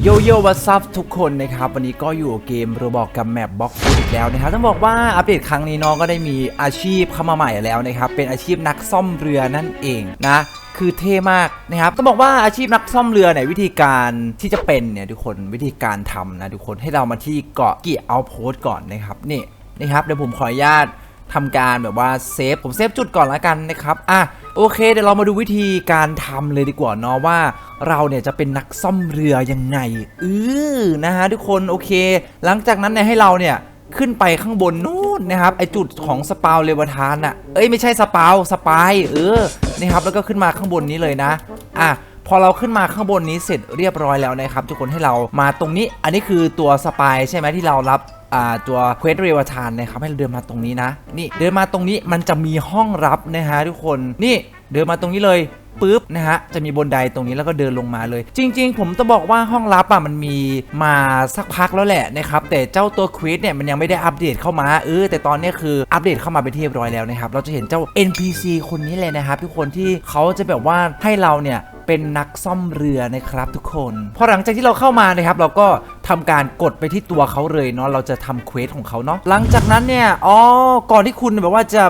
โยโย่วัซับทุกคนนะครับ วันนี้ก็อยู่เกมโรบอกกับแมปบ็อกอีกแล้วนะครับ ต้องบอกว่าอัปเดตครั้งนี้น้องก็ได้มีอาชีพเข้ามาใหม่แล้วนะครับ เป็นอาชีพนักซ่อมเรือนั่นเองนะคือเท่มากนะครับต้องบอกว่าอาชีพนักซ่อมเรือเนี่ยวิธีการที่จะเป็นเนี่ยทุกคนวิธีการทำนะทุกคนให้เรามาที่เกาะกียร์เอาโพสก่อนนะครับนี่นะครับเดี๋ยวผมขออนุญาตทำการแบบว่าเซฟผมเซฟจุดก่อนแล้วกันนะครับอะ โอเคเดี๋ยวเรามาดูวิธีการทำเลยดีกว่าเนาะว่า เราเนี่ยจะเป็นนักซ่อมเรือยังไงเออนะฮะทุกคนโอเค หลังจากนั้นเนี่ยให้เราเนี่ยขึ้นไปข้างบนนู่นนะครับไอจุดของสปาวเลวทานอะเอ้ยไม่ใช่สปาวสปายเออนะครับแล้วก็ขึ้นมาข้างบนนี้เลยนะอะพอเราขึ้นมาข้างบนนี้เสร็จเรียบร้อยแล้วนะครับ ทุกคนให้เรามาตรงนี้อันนี้คือตัวสปายใช่ไหมที่เรารับ ตัวเควสเรวทานนะครับให้เราเดินมาตรงนี้นะ นี่เดินมาตรงนี้มันจะมีห้องรับนะฮะทุกคนนี่ เดินมาตรงนี้เลยปุ๊บนะฮะจะมีบนไดตรงนี้แล้วก็เดินลงมาเลย จริง ๆ ผมจะบอกว่าห้องลับอะมันมีมาสักพักแล้วแหละนะครับแต่เจ้าตัวเควสเนี่ยมันยังไม่ได้อัปเดตเข้ามาเออแต่ตอนนี้คืออัปเดตเข้ามาเป็นที่เรียบร้อยแล้วนะครับเราจะเห็นเจ้า NPC คนนี้เลยนะครับทุกคนที่เขาจะแบบว่าให้เราเนี่ยเป็นนักซ่อมเรือนะครับทุกคนพอหลังจากที่เราเข้ามานะครับเราก็ทำการกดไปที่ตัวเขาเลยเนาะเราจะทำเควสของเขาเนาะหลังจากนั้นเนี่ยอ๋อก่อนที่คุณแบบว่าจะ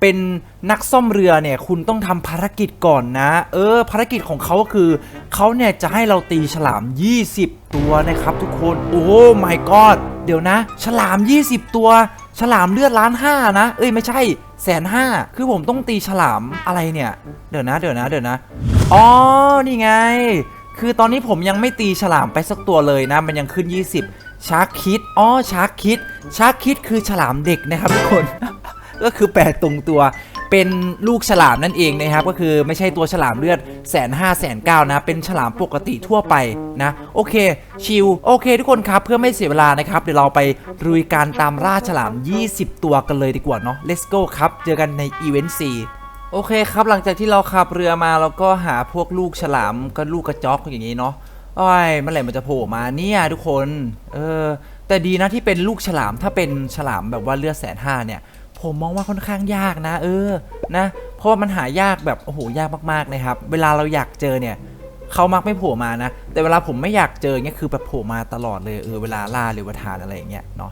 เป็นนักซ่อมเรือเนี่ยคุณต้องทำภารกิจก่อนนะ เออ ภารกิจของเขาคือเขาเนี่ยจะให้เราตีฉลาม 20 ตัวนะครับทุกคน โอ้ my god เดี๋ยวนะ ฉลาม 20 ตัว ฉลามเลือดล้านห้านะ เอ้ยไม่ใช่แสนห้าคือผมต้องตีฉลามอะไรเนี่ย เดี๋ยวนะเดี๋ยวนะเดี๋ยวนะอ๋อนี่ไง คือตอนนี้ผมยังไม่ตีฉลามไปสักตัวเลยนะ มันยังขึ้น 20ชาร์คคิดอ๋อชาร์คคิดชาร์คคิดคือฉลามเด็กนะครับทุกคน ก็คือแปลตรงตัวเป็นลูกฉลามนั่นเองนะครับ ก็คือไม่ใช่ตัวฉลามเลือดแสนห้าแสนเก้านะ เป็นฉลามปกติทั่วไปนะ โอเค ชิลโอเคทุกคนครับ เพื่อไม่เสียเวลานะครับ เดี๋ยวเราไปรุยการตามล่าฉลาม 20 ตัวกันเลยดีกว่าเนาะ let's go ครับ เจอกันในอีเวนต์ C โอเคครับ หลังจากที่เราขับเรือมาเราก็หาพวกลูกฉลามก็ลูกกระจอกอย่างนี้เนาะอ้อยเมื่อไหร่มันจะโผล่มาเนี่ยทุกคน เออแต่ดีนะที่เป็นลูกฉลามถ้าเป็นฉลามแบบว่าเลือดแสนห้าเนี่ย ผมมองว่าค่อนข้างยากนะ เออนะ เพราะว่ามันหายากแบบโอ้โหยากมากๆนะครับ เวลาเราอยากเจอเนี่ยเขามักไม่โผล่มานะ แต่เวลาผมไม่อยากเจอเนี่ยคือแบบโผล่มาตลอดเลยเออเวลาล่าหรือว่าทานอะไรอย่างเงี้ยเนาะ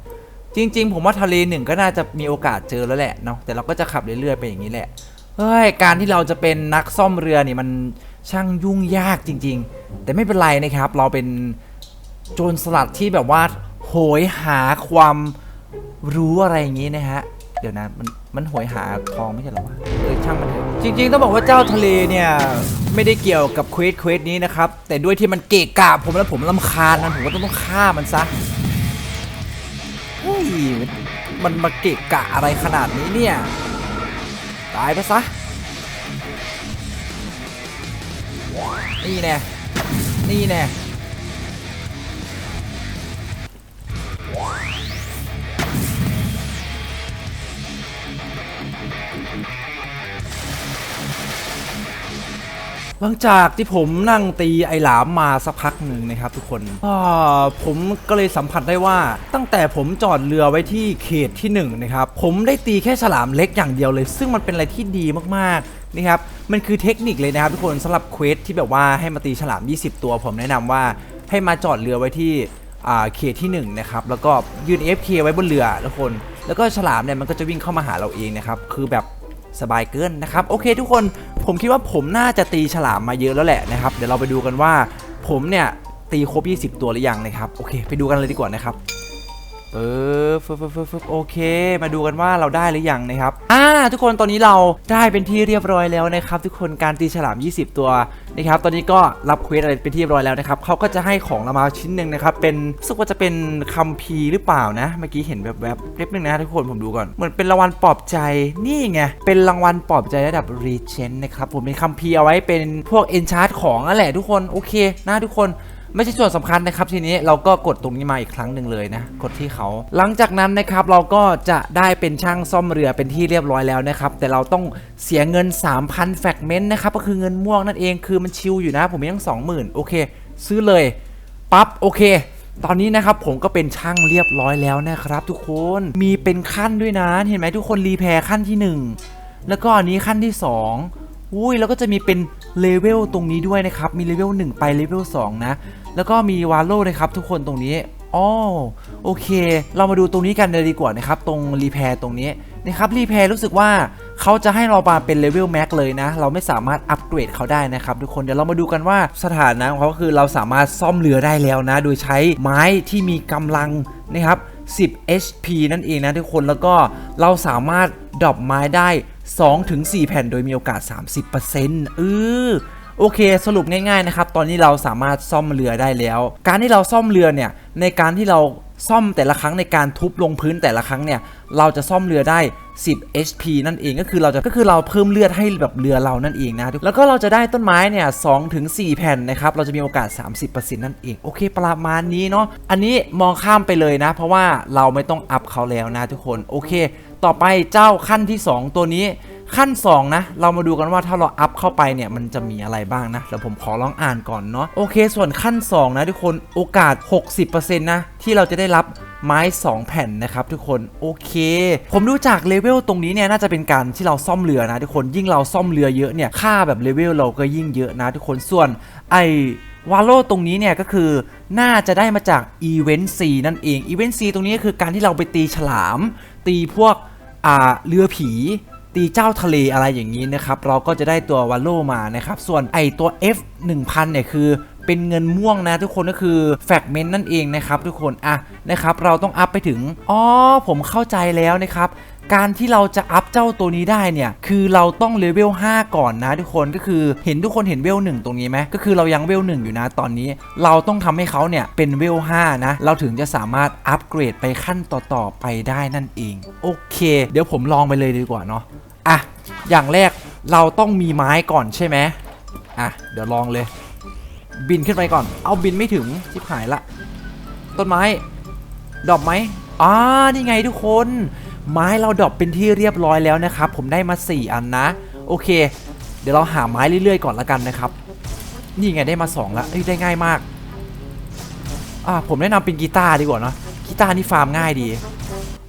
จริง ๆ ผมว่าทะเลหนึ่งก็น่าจะมีโอกาสเจอแล้วแหละเนาะแต่เราก็จะขับเรื่อยๆไปอย่างนี้แหละเฮ้ยการที่เราจะเป็นนักซ่อมเรือนี่มันช่างยุ่งยากจริง ๆ แต่ไม่เป็นไรนะครับ เราเป็นโจรสลัดที่แบบว่าโหยหาความรู้อะไรอย่างนี้นะฮะ เดี๋ยวนะมันมันโหยหาทองไม่ใช่เหรอวะเออช่างมันเถอะจริงๆต้องบอกว่าเจ้าทะเลเนี่ยไม่ได้เกี่ยวกับเควสเควสนี้นะครับ แต่ด้วยที่มันเกะกะผมแล้วผมลำคาญมันผมก็ต้องต้องฆ่ามันซะเฮ้ยมันมาเกะกะอะไรขนาดนี้เนี่ยตายไปซะนี่แน่นี่แน่ หลังจากที่ผมนั่งตีไอหลามมาสักพักหนึ่งนะครับทุกคนอผมก็เลยสัมผัสได้ว่าตั้งแต่ผมจอดเรือไว้ที่เขตที่หนึ่งนะครับผมได้ตีแค่ฉลามเล็กอย่างเดียวเลย ซึ่งมันเป็นอะไรที่ดีมากๆนะครับมันคือเทคนิคเลยนะครับทุกคนสำหรับเควสที่แบบว่าให้มาตีฉลาม 20 ตัว ผมแนะนำว่าให้มาจอดเรือไว้ที่เขตที่หนึ่งนะครับแล้วก็ยืน FK ไว้บนเรือทุกคน แล้วก็ฉลามเนี่ยมันก็จะวิ่งเข้ามาหาเราเองนะครับคือแบบ สบายเกินนะครับโอเคทุกคนผมคิดว่าผมน่าจะตีฉลามมาเยอะแล้วแหละนะครับเดี๋ยวเราไปดูกันว่าผมเนี่ยตีครบ 20 ตัวหรือยังนะครับโอเค ไปดูกันเลยดีกว่านะครับ เออฟึบฟึบฟึบฟึบโอเค มาดูกันว่าเราได้หรือยังนะครับอ่าทุกคนตอนนี้เราได้เป็นที่เรียบร้อยแล้วนะครับ ทุกคนการตีฉลาม 20 ตัวนะครับ ตอนนี้ก็รับเควสอะไรเป็นที่เรียบร้อยแล้วนะครับเขาก็จะให้ของเรามาชิ้นหนึ่งนะครับ เป็นรู้สึกว่าจะเป็นคัมภีร์หรือเปล่านะ เมื่อกี้เห็นแบบแบบๆเล็บนึงนะทุกคนผมดูก่อน เหมือนเป็นรางวัลปลอบใจ นี่ไง เป็นรางวัลปลอบใจระดับรีเจนนะครับ ผมเป็นคัมภีร์เอาไว้เป็นพวกเอนชาร์ตของนั่นแหละทุกคน โอเคนะทุกคน ไม่ใช่ส่วนสำคัญนะครับทีนี้เราก็กดตรงนี้มาอีกครั้งหนึ่งเลยนะกดที่เขา หลังจากนั้นนะครับเราก็จะได้เป็นช่างซ่อมเรือเป็นที่เรียบร้อยแล้วนะครับแต่เราต้องเสียเงิน 3,000แฟกเมนต์นะครับก็คือเงินม่วงนั่นเองคือมันชิลอยู่นะ ผมมีตั้ง20,000โอเค ซื้อเลยปั๊บโอเคตอนนี้นะครับผมก็เป็นช่างเรียบร้อยแล้วนะครับ ทุกคนมีเป็นขั้นด้วยนะ เห็นไหมทุกคนรีแพร์ขั้นที่หนึ่งแล้วก็อันนี้ขั้นที่สองอุ้ยแล้วก็จะมีเป็นเลเวลตรงนี้ด้วยนะครับ มีเลเวล1ไปเลเวล2นะ แล้วก็มีวาโลนะครับทุกคนตรงนี้อ๋อโอเค เรามาดูตรงนี้กันเลยดีกว่านะครับ ตรงรีแพร์ตรงนี้นะครับรีแพร์รู้สึกว่าเขาจะให้เรามาเป็นเลเวลแม็กเลยนะ เราไม่สามารถอัปเกรดเขาได้นะครับทุกคนเดี๋ยวเรามาดูกันว่าสถานะของเขาคือเราสามารถซ่อมเรือได้แล้วนะ โดยใช้ไม้ที่มีกำลังนะครับ 10 HP นั่นเองนะทุกคนแล้วก็เราสามารถดรอปไม้ได้ 2-4 แผ่นโดยมีโอกาส 30%เออ โอเคสรุปง่ายๆนะครับตอนนี้เราสามารถซ่อมเรือได้แล้ว การที่เราซ่อมเรือเนี่ยในการที่เราซ่อมแต่ละครั้งในการทุบลงพื้นแต่ละครั้งเนี่ยเราจะซ่อมเรือได้ 10 HP นั่นเองก็คือเราจะก็คือเราเพิ่มเลือดให้แบบเรือเรานั่นเองนะแล้วก็เราจะได้ต้นไม้เนี่ย2ถึง4แผ่นนะครับเราจะมีโอกาส 30%นั่นเองโอเคประมาณนี้เนาะอันนี้มองข้ามไปเลยนะ เพราะว่าเราไม่ต้องอัพเขาแล้วนะทุกคนโอเค ต่อไปเจ้าขั้นที่ 2 ตัวนี้ ขั้น 2 นะ เรามาดูกันว่าถ้าเราอัพเข้าไปเนี่ย มันจะมีอะไรบ้างนะเดี๋ยวผมขอลองอ่านก่อนเนาะโอเค ส่วนขั้น 2 นะทุกคนโอกาส 60%นะที่เราจะได้รับไม้ 2 แผ่นนะครับทุกคนโอเค ผมดูจากเลเวลตรงนี้เนี่ยน่าจะเป็นการที่เราซ่อมเรือนะทุกคนยิ่งเราซ่อมเรือเยอะเนี่ยค่าแบบเลเวลเราก็ยิ่งเยอะนะทุกคนส่วนไอวาโลตรงนี้เนี่ยก็คือน่าจะได้มาจากอีเวนต์ซีนั่นเองอีเวนต์ซีตรงนี้ก็คือการที่เราไปตีฉลาม ตีพวกเรือผี ตีเจ้าทะเลอะไรอย่างนี้นะครับ เราก็จะได้ตัววัลโลมานะครับ ส่วนไอตัว F 1000เนี่ยคือ เป็นเงินม่วงนะ ทุกคนก็คือแฟกเมนต์นั่นเองนะครับทุกคนอะนะครับเราต้องอัพไปถึงอ๋อผมเข้าใจแล้วนะครับการที่เราจะอัพเจ้าตัวนี้ได้เนี่ย คือเราต้องเลเวล5 ก่อนนะทุกคนก็คือเห็นทุกคนเห็นเวล1ตรงนี้ไหมก็คือเรายังเวล1อยู่นะตอนนี้ เราต้องทำให้เขาเนี่ยเป็นเวล5นะ เราถึงจะสามารถอัปเกรดไปขั้นต่อๆไปได้นั่นเอง โอเค เดี๋ยวผมลองไปเลยดีกว่าเนาะอะอย่างแรกเราต้องมีไม้ก่อนใช่ไหมอะเดี๋ยวลองเลย บินขึ้นไปก่อน เอาบินไม่ถึงชิบหายละ ต้นไม้ ดอปไหมอ่านี่ไงทุกคน ไม้เราดอปเป็นที่เรียบร้อยแล้วนะครับ ผมได้มา 4 อันนะ โอเค เดี๋ยวเราหาไม้เรื่อยๆก่อนละกันนะครับ นี่ไงได้มา2แล้วเอ้ยได้ง่ายมาก อ่าผมแนะนำเป็นกีตาร์ดีกว่าเนอะกีตาร์นี่ฟาร์มง่ายดี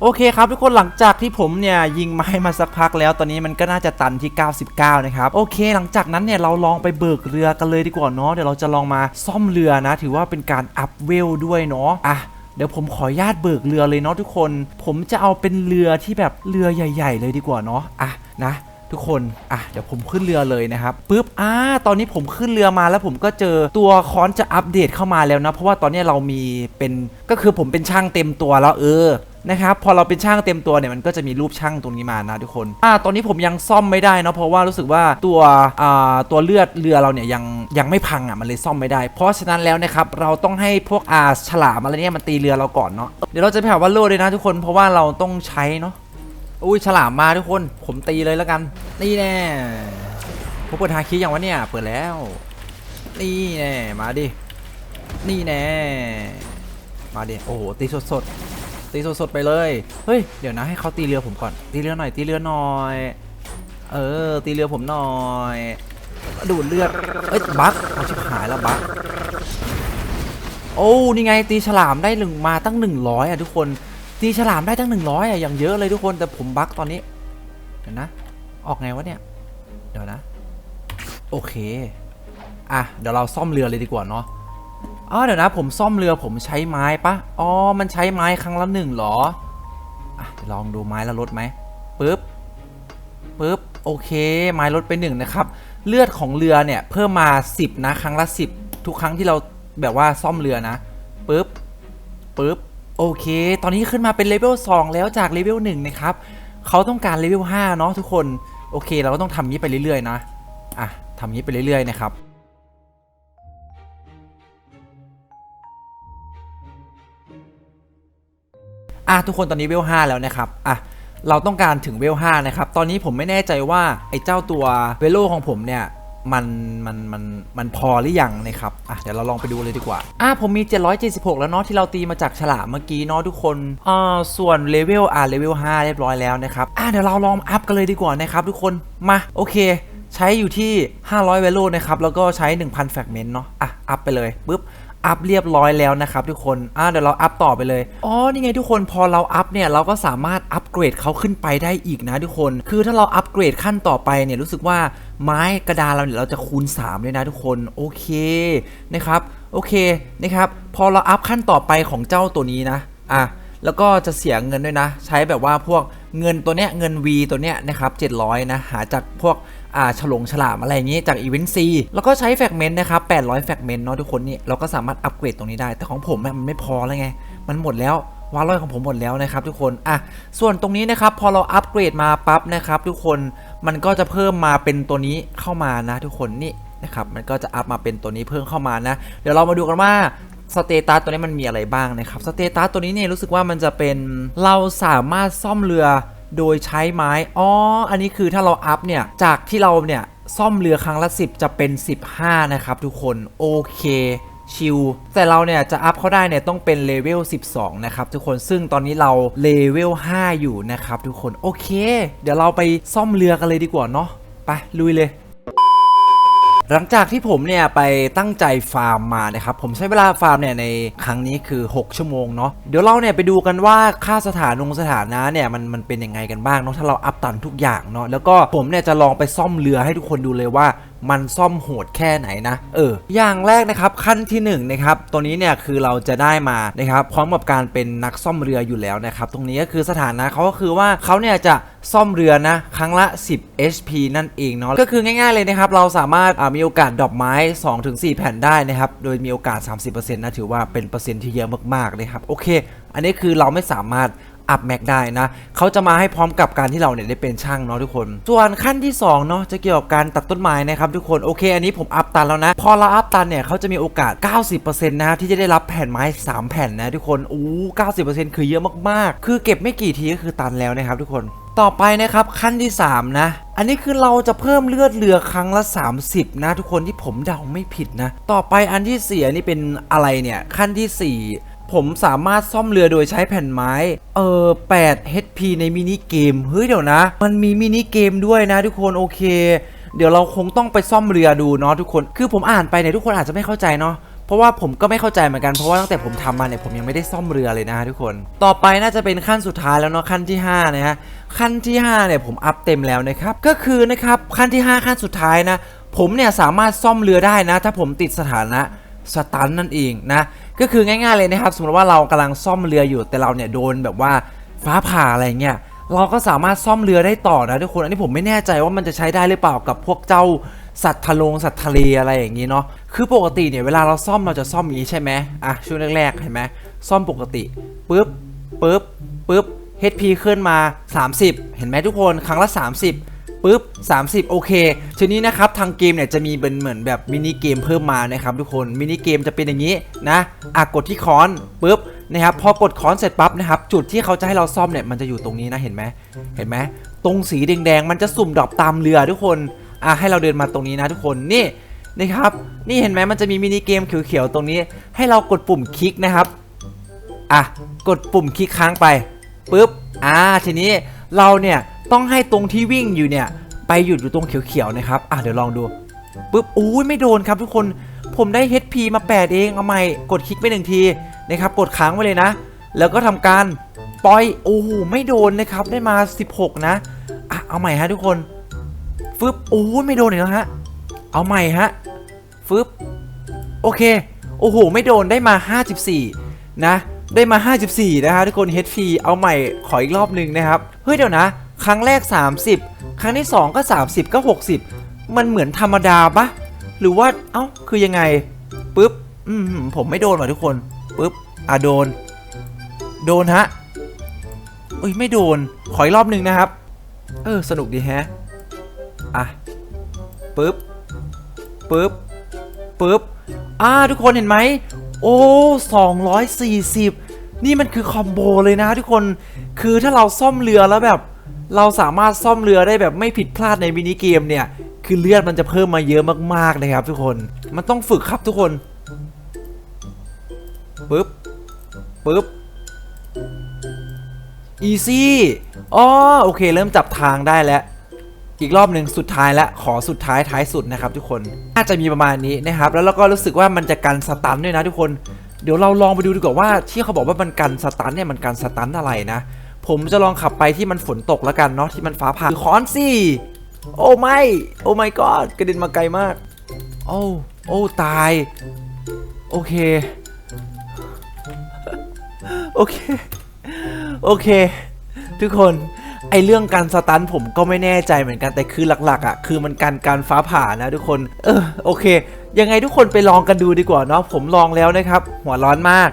โอเคครับทุกคนหลังจากที่ผมเนี่ยยิงไม้มาสักพักแล้วตอนนี้มันก็น่าจะตันที่ 99 นะครับ โอเค หลังจากนั้นเนี่ยเราลองไปเบิกเรือกันเลยดีกว่าเนาะเดี๋ยวเราจะลองมาซ่อมเรือนะ ถือว่าเป็นการอัพเวลด้วยเนาะอะเดี๋ยวผมขออนุญาตเบิกเรือเลยเนาะทุกคน ผมจะเอาเป็นเรือที่แบบเรือใหญ่ ๆ เลยดีกว่าเนาะอะนะทุกคน อะ เดี๋ยวผมขึ้นเรือเลยนะครับปุ๊บ อ่า ตอนนี้ผมขึ้นเรือมาแล้วผมก็เจอตัวคอนจะอัปเดตเข้ามาแล้วนะ เพราะว่าตอนนี้เรามีเป็น ก็คือผมเป็นช่างเต็มตัวแล้วเออ นะครับพอเราเป็นช่างเต็มตัวเนี่ยมันก็จะมีรูปช่างตรงนี้มานะทุกคนอ่าตอนนี้ผมยังซ่อมไม่ได้เนาะเพราะว่ารู้สึกว่าตัวอ่าตัวเลือดเรือเราเนี่ยยังยังไม่พังอะมันเลยซ่อมไม่ได้ เพราะฉะนั้นแล้วนะครับเราต้องให้พวกอาฉลามอะไรเนี่ยมันตีเรือเราก่อนเนาะเดี๋ยวเราจะไปหาวัลโลเลยนะทุกคนเพราะว่าเราต้องใช้เนาะอุ้ยฉลามมาทุกคน ผมตีเลยแล้วกัน นี่แน่ผมเปิดฮาคิอย่างวะเนี่ยเปิดแล้ว นี่แน่มาดินี่แน่มาดิโอ้โหตีสดสดๆ ตีสดๆไปเลย เฮ้ย เดี๋ยวนะให้เขาตีเรือผมก่อน ตีเรือหน่อย ตีเรือหน่อย เออ ตีเรือผมหน่อย ดูดเลือด เอ้ย บั๊กเอาชิบหายแล้วบั๊กโอ้ นี่ไงตีฉลามได้หนึ่งมาตั้ง100อะทุกคน ตีฉลามได้ตั้ง100อะอย่างเยอะเลยทุกคน แต่ผมบั๊กตอนนี้ เดี๋ยวนะ ออกไงวะเนี่ย เดี๋ยวนะ โอเค อะ เดี๋ยวเราซ่อมเรือเลยดีกว่าเนาะ อ๋อเดี๋ยวนะผมซ่อมเรือผมใช้ไม้ปะอ๋อ มันใช้ไม้ครั้งละหนึ่งหรออะลองดูไม้ละลดไหมปึ๊บปึ๊บโอเค ไม้ลดไปหนึ่งนะครับ เลือดของเรือเนี่ยเพิ่มมา 10 นะ ครั้งละ 10 ทุกครั้งที่เราแบบว่าซ่อมเรือนะปึ๊บปึ๊บโอเค ตอนนี้ขึ้นมาเป็นเลเวล2แล้วจากเลเวล1นะครับเขาต้องการเลเวล5เนาะทุกคน โอเค เราก็ต้องทำนี้ไปเรื่อยๆนะ อะทำนี้ไปเรื่อยๆนะครับ อะทุกคนตอนนี้เวล5แล้วนะครับอะเราต้องการถึงเวล5นะครับตอนนี้ผมไม่แน่ใจว่าไอ้เจ้าตัวเวโลของผมเนี่ยมันมันมันมันพอหรือยังนะครับอะเดี๋ยวเราลองไปดูเลยดีกว่าอะผมมี 776 แล้วเนาะที่เราตีมาจากฉลามเมื่อกี้เนาะทุกคนอ่าส่วนเลเวลอะเลเวล5เรียบร้อยแล้วนะครับอะเดี๋ยวเราลองอัพกันเลยดีกว่านะครับทุกคนมาโอเค ใช้อยู่ที่ 500 v a l u นะครับแล้วก็ใช้ 1,000แฟกเมนต์เนาะอะอัพไปเลยปุ๊บ อัพเรียบร้อยแล้วนะครับทุกคน อ่าเดี๋ยวเราอัพต่อไปเลย อ๋อ นี่ไงทุกคนพอเราอัพเนี่ยเราก็สามารถอัปเกรดเขาขึ้นไปได้อีกนะทุกคน คือถ้าเราอัปเกรดขั้นต่อไปเนี่ยรู้สึกว่าไม้กระดานเราเนี่ยเราจะคูณ 3 เลยนะทุกคน โอเคนะครับ โอเคนะครับ พอเราอัพขั้นต่อไปของเจ้าตัวนี้นะ อะแล้วก็จะเสียเงินด้วยนะ ใช้แบบว่าพวกเงินตัวเนี้ยเงิน V ตัวเนี้ยนะครับ700นะหาจากพวก อ่าฉลงฉลามอะไรอย่างงี้จากอีเวนต์ C แล้วก็ใช้แฟกเมนต์นะครับ800แฟกเมนต์เนาะทุกคนนี่เราก็สามารถอัปเกรดตรงนี้ได้ แต่ของผมมันไม่พอแล้วไง มันหมดแล้ววาลอยของผมหมดแล้วนะครับทุกคนอะส่วนตรงนี้นะครับพอเราอัปเกรดมาปั๊บนะครับทุกคนมันก็จะเพิ่มมาเป็นตัวนี้เข้ามานะทุกคนนี่นะครับมันก็จะอัพมาเป็นตัวนี้เพิ่มเข้ามานะเดี๋ยวเรามาดูกันว่าสเตตัสตัวนี้มันมีอะไรบ้างนะครับสเตตัสตัวนี้เนี่ยรู้สึกว่ามันจะเป็นเราสามารถซ่อมเรือ โดยใช้ไม้ อ๋อ อันนี้คือถ้าเราอัพเนี่ย จากที่เราเนี่ย ซ่อมเรือครั้งละ 10 จะเป็น 15 นะครับทุกคน โอเคชิลแต่เราเนี่ยจะอัพเขาได้เนี่ยต้องเป็นเลเวล 12 นะครับทุกคนซึ่งตอนนี้เราเลเวล 5 อยู่นะครับทุกคน โอเค เดี๋ยวเราไปซ่อมเรือกันเลยดีกว่าเนาะไปลุยเลย หลังจากที่ผมเนี่ยไปตั้งใจฟาร์มมานะครับผมใช้เวลาฟาร์มเนี่ยในครั้งนี้คือ 6 ชั่วโมงเนาะเดี๋ยวเราเนี่ยไปดูกันว่าค่าสถานงสถานะเนี่ยมันมันเป็นยังไงกันบ้างเนาะถ้าเราอัพตันทุกอย่างเนาะแล้วก็ผมเนี่ยจะลองไปซ่อมเรือให้ทุกคนดูเลยว่า มันซ่อมโหดแค่ไหนนะเอออย่างแรกนะครับขั้นที่1นงนะครับตัวนี้เนี่ยคือเราจะได้มานะครับพร้อมกับการเป็นนักซ่อมเรืออยู่แล้วนะครับตรงนี้ก็คือสถานะเขาก็คือว่าเขาเนี่ยจะซ่อมเรือนะครั้งละ 10 HP นั่นเองเนาะก็คือง่ายๆเลยนะครับเราสามารถมีโอกาสดอปไม้ 2-4 แผ่นได้นะครับโดยมีโอกาส 30%นะถือว่าเป็นเปอร์เซ็นต์ที่เยอะมากๆนะครับโอเค อันนี้คือเราไม่สามารถ อัพแม็กได้นะเขาจะมาให้พร้อมกับการที่เราเนี่ยได้เป็นช่างเนาะทุกคน ส่วนขั้นที่2เนาะจะเกี่ยวกับการตัดต้นไม้นะครับทุกคนโอเค อันนี้ผมอัพตันแล้วนะ พอเราอัพตันเนี่ยเขาจะมีโอกาส 90%นะที่จะได้รับแผ่นไม้ 3 แผ่นนะทุกคนอู้90%คือเยอะมากๆ คือเก็บไม่กี่ทีก็คือตันแล้วนะครับทุกคนต่อไปนะครับขั้นที่ 3 นะ อันนี้คือเราจะเพิ่มเลือดเรือครั้งละ 30 นะ ทุกคนที่ผมเดาไม่ผิดนะ ต่อไปอันที่สี่อันนี้เป็นอะไรเนี่ยขั้นที่ 4 ผมสามารถซ่อมเรือโดยใช้แผ่นไม้ เออ8 HP ในมินิเกม เฮ้ยเดี๋ยวนะ มันมีมินิเกมด้วยนะทุกคนโอเค เดี๋ยวเราคงต้องไปซ่อมเรือดูเนาะทุกคน คือผมอ่านไปเนี่ยทุกคนอาจจะไม่เข้าใจเนาะเพราะว่าผมก็ไม่เข้าใจเหมือนกันเพราะว่าตั้งแต่ผมทำมาเนี่ยผมยังไม่ได้ซ่อมเรือเลยนะทุกคน ต่อไปน่าจะเป็นขั้นสุดท้ายแล้วเนาะขั้นที่5นะฮะขั้นที่5เนี่ยผมอัพเต็มแล้วนะครับก็คือนะครับขั้นที่ 5 ขั้นสุดท้ายนะ ผมเนี่ยสามารถซ่อมเรือได้นะ ถ้าผมติดสถานะ สตันนั่นเองนะ ก็คือง่ายๆเลยนะครับ สมมติว่าเรากำลังซ่อมเรืออยู่แต่เราเนี่ยโดนแบบว่าฟ้าผ่าอะไรเงี้ยเราก็สามารถซ่อมเรือได้ต่อนะทุกคน อันนี้ผมไม่แน่ใจว่ามันจะใช้ได้หรือเปล่ากับพวกเจ้าสัตว์ทะลงสัตว์ทะเลอะไรอย่างนี้เนาะ คือปกติเนี่ยเวลาเราซ่อมเราจะซ่อมอย่างนี้ใช่ไหมอะช่วงแรกๆเห็นไหมซ่อมปกติปุ๊บปุ๊บปุ๊บ HP ขึ้นมา 30 เห็นไหมทุกคนครั้งละ 30 ปุ๊บ 30 โอเค ทีนี้นะครับทางเกมเนี่ยจะมีเป็นเหมือนแบบมินิเกมเพิ่มมานะครับทุกคน มินิเกมจะเป็นอย่างนี้นะอะกดที่ค้อนปุ๊บนะครับพอกดค้อนเสร็จปั๊บนะครับจุดที่เขาจะให้เราซ่อมเนี่ยมันจะอยู่ตรงนี้นะเห็นไหมเห็นไหมตรงสีแดงๆมันจะสุ่มดรอปตามเรือทุกคนอะให้เราเดินมาตรงนี้นะทุกคนนี่นะครับนี่เห็นไหมมันจะมีมินิเกมเขียวๆตรงนี้ ให้เรากดปุ่มคลิกนะครับอะกดปุ่มคลิกค้างไปปุ๊บอ่าทีนี้เราเนี่ย ต้องให้ตรงที่วิ่งอยู่เนี่ย ไปหยุดอยู่ตรงเขียวๆนะครับ อะเดี๋ยวลองดูปุ๊บอุ้ยไม่โดนครับทุกคนผมได้ HP มา 8 เอง เอาใหม่ กดคลิกไปหนึ่งทีนะครับ กดค้างไว้เลยนะ แล้วก็ทำการปล่อย โอ้โห ไม่โดนนะครับ ได้มา 16 นะ อะ เอาใหม่ฮะทุกคน ฟึบ โอ้ไม่โดนอีกแล้วฮะ เอาใหม่ฮะ ฟึบ โอเค โอ้โห ไม่โดน ได้มา 54 นะ ได้มา 54 นะฮะทุกคน HP เอาใหม่ ขออีกรอบหนึ่งนะครับ เฮ้ย เดี๋ยวนะ ครั้งแรก 30 ครั้งที่ 2 ก็ 30 ก็ 60 มันเหมือนธรรมดาปะหรือว่าเอ้าคือยังไงปึ๊บอืมผมไม่โดนว่ะทุกคนปึ๊บอะโดน โดนฮะเอ้ยไม่โดน ขออีกรอบหนึ่งนะครับ เออ สนุกดีแฮะอะปึ๊บปึ๊บปึ๊บอ่าทุกคนเห็นไหมโอ้240 นี่มันคือคอมโบเลยนะทุกคนคือถ้าเราซ่อมเรือแล้วแบบ เราสามารถซ่อมเรือได้แบบไม่ผิดพลาดในมินิเกมเนี่ย คือเลือดมันจะเพิ่มมาเยอะมากๆนะครับทุกคน มันต้องฝึกครับทุกคนปึ๊บปึ๊บอีซี่อ๋อโอเค เริ่มจับทางได้แล้ว อีกรอบหนึ่งสุดท้ายและขอสุดท้ายท้ายสุดนะครับทุกคน น่าจะมีประมาณนี้นะครับ แล้วเราก็รู้สึกว่ามันจะกันสตันด้วยนะทุกคน เดี๋ยวเราลองไปดูดีกว่าว่าที่เขาบอกว่ามันกันสตันเนี่ยมันกันสตันอะไรนะ ผมจะลองขับไปที่มันฝนตกแล้วกันเนาะที่มันฟ้าผ่าคือคอนสิโอ้ไม่ โอ้ไม่ก็กระเด็นมาไกลมาก โอ้โอ้ตาย โอเค โอเค โอเค ทุกคนไอเรื่องการสตันผมก็ไม่แน่ใจเหมือนกันแต่คือหลักๆอะคือมันการการฟ้าผ่านะทุกคนเออโอเค ยังไงทุกคนไปลองกันดูดีกว่าเนาะผมลองแล้วนะครับ หัวร้อนมาก